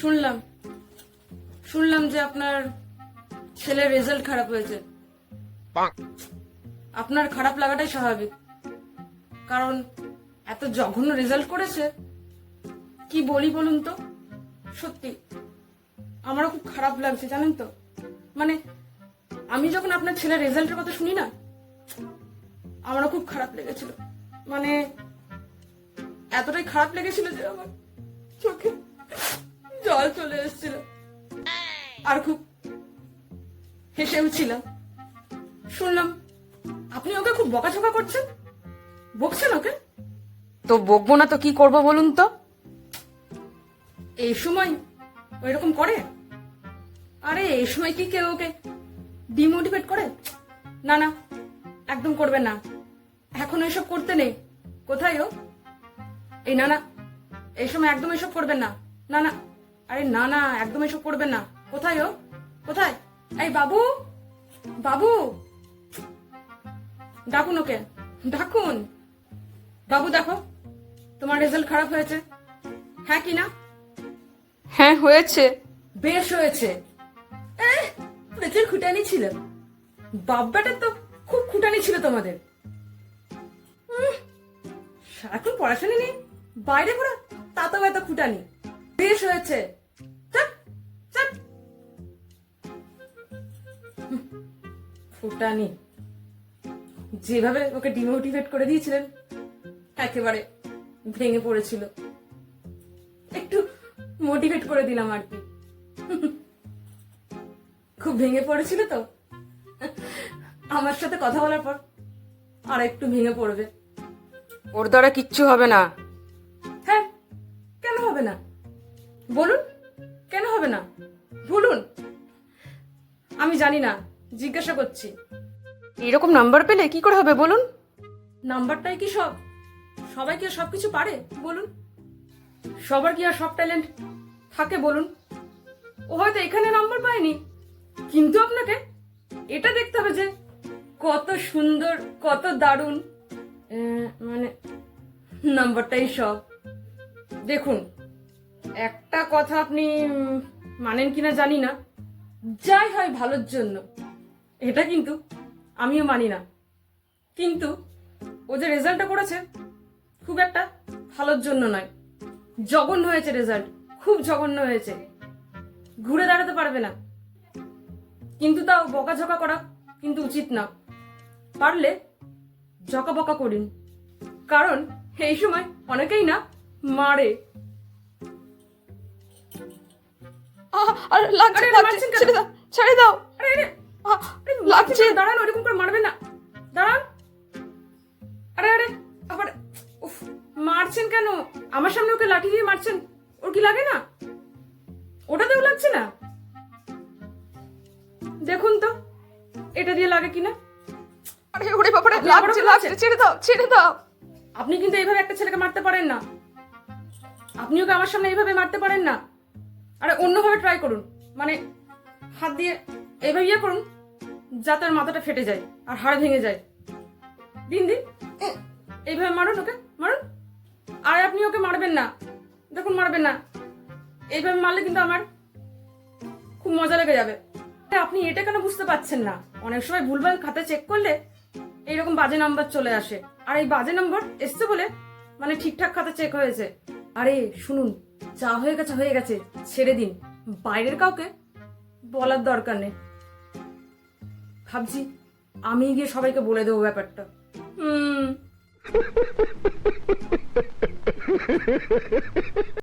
শুনলাম। শুনলাম যে আপনার ছেলের রেজাল্ট খারাপ হয়েছে। আপনার খারাপ লাগাটাই স্বাভাবিক। কারণ এত জঘন্য রেজাল্ট করেছে। কি বলি বলুন তো? সত্যি আমারও খুব খারাপ লাগছে জানেন তো? মানে আমি যখন আপনার ছেলের রেজাল্টের কথা শুনি না আমারও খুব খারাপ লেগেছিল। মানে এতটাই খারাপ লেগেছিল যে আমার চোখে জল চলে এসেছিল। আর খুব হেসেও ছিলাম শুনলাম আপনি ওকে খুব বকাঝকা করছেন? বকছেন ওকে? তো বকবো না তো কি করব বলুন তো? এই সময় ও এরকম করে? আরে এই সময় কি কেউ ওকে ডিমোটিভেট করে? না না একদম করবে না। এখন এসব করতে নেই। কোথায় ও? এই না না এই সময় একদম এসব করবেন না। না না আরে না না একদম এসব করবে না। কোথায় ও? কোথায়? এই বাবু বাবু। ডাকুন ওকে ডাকুন। বাবু দেখো তোমার রেজাল্ট খারাপ হয়েছে। হ্যাঁ কি না? হ্যাঁ হয়েছে। বেশ হয়েছে। প্রচুর খুটানি ছিল। বাব্বাটা তো খুব খুটানি ছিল তোমাদের। সারাক্ষণ পড়াশোনা নেই বাইরে পুরো তাতাও এত খুটানি। বেশ হয়েছে। ফুটানি। যেভাবে ওকে ডিমোটিভেট করে দিয়েছিলেন একেবারে ভেঙে পড়েছিল। একটু মোটিভেট করে দিলাম আর কি। খুব ভেঙে পড়েছিল তো? আমার সাথে কথা বলার পর আর একটু ভেঙে পড়বে। ওর দ্বারা কিচ্ছু হবে না। হ্যাঁ কেন হবে না? বলুন কেন হবে না? বলুন। আমি জানি না জিজ্ঞাসা করছি। এরকম নাম্বার পেলে কি করে হবে বলুন? নাম্বারটাই কি সব? সবাই কি আর সব কিছু পারে? বলুন। সবার কি আর সব ট্যালেন্ট থাকে বলুন? ও হয়তো এখানে নাম্বার পায়নি। কিন্তু আপনাকে এটা দেখতে হবে যে কত সুন্দর কত দারুণ মানে নাম্বারটাই সব। দেখুন একটা কথা আপনি মানেন কিনা জানি না। যাই হয় ভালোর জন্য। এটা কিন্তু আমিও মানি না। কিন্তু ও যে রেজাল্টটা করেছে খুব একটা ভালোর জন্য নয়। জঘন্য হয়েছে রেজাল্ট খুব জঘন্য হয়েছে। ঘুরে দাঁড়াতে পারবে না। কিন্তু তাও বকাঝকা করা কিন্তু উচিত না। পারলে জকা বকা করিন। কারণ এই সময় অনেকেই না মারে। আরে লাগছে লাগছে ছেড়ে দাও ছেড়ে দাও। লাগছে। দাঁড়ান ওরকম করে মারবেন না। দাঁড়ান। আরে আরে আবার উফ মারছেন কেন? আমার সামনে ওকে লাঠি দিয়ে মারছেন। ওর কি লাগে না? ওটাতেও লাগছে না? দেখুন তো এটা দিয়ে লাগে কিনা? আরে ওরে বাবারে আপনি লাগছে লাগছে ছেড়ে দাও ছেড়ে দাও। আপনি কিন্তু এইভাবে একটা ছেলেকে মারতে পারেন না। আপনি ওকে আমার সামনে এইভাবে মারতে পারেন না? আরে অন্যভাবে ট্রাই করুন। মানে হাত দিয়ে এইভাবে ইয়ে করুন, যাতে ওর মাথাটা ফেটে যায় আর হাড় ভেঙে যায়। দিন দিন। এইভাবে মারুন ওকে, মারুন। আর আপনি ওকে মারবেন না। দেখুন, মারবেন না। এইভাবে মারলে কিন্তু আমার খুব মজা লেগে যাবে। আপনি এটা কেন বুঝতে পারছেন না? অনেক সময় ভুলভাল খাতা চেক করলে এইরকম বাজে নাম্বার চলে আসে। আর এই বাজে নাম্বার এসছে বলে মানে ঠিকঠাক খাতা চেক হয়েছে। আরে, শুনুন যা হয়ে গেছে হয়ে গেছে, ছেড়ে দিন। বাইরের কাউকে বলার দরকার নেই। ভাবছি, আমি গিয়ে সবাইকে বলে দেবো ব্যাপারটা। হুম।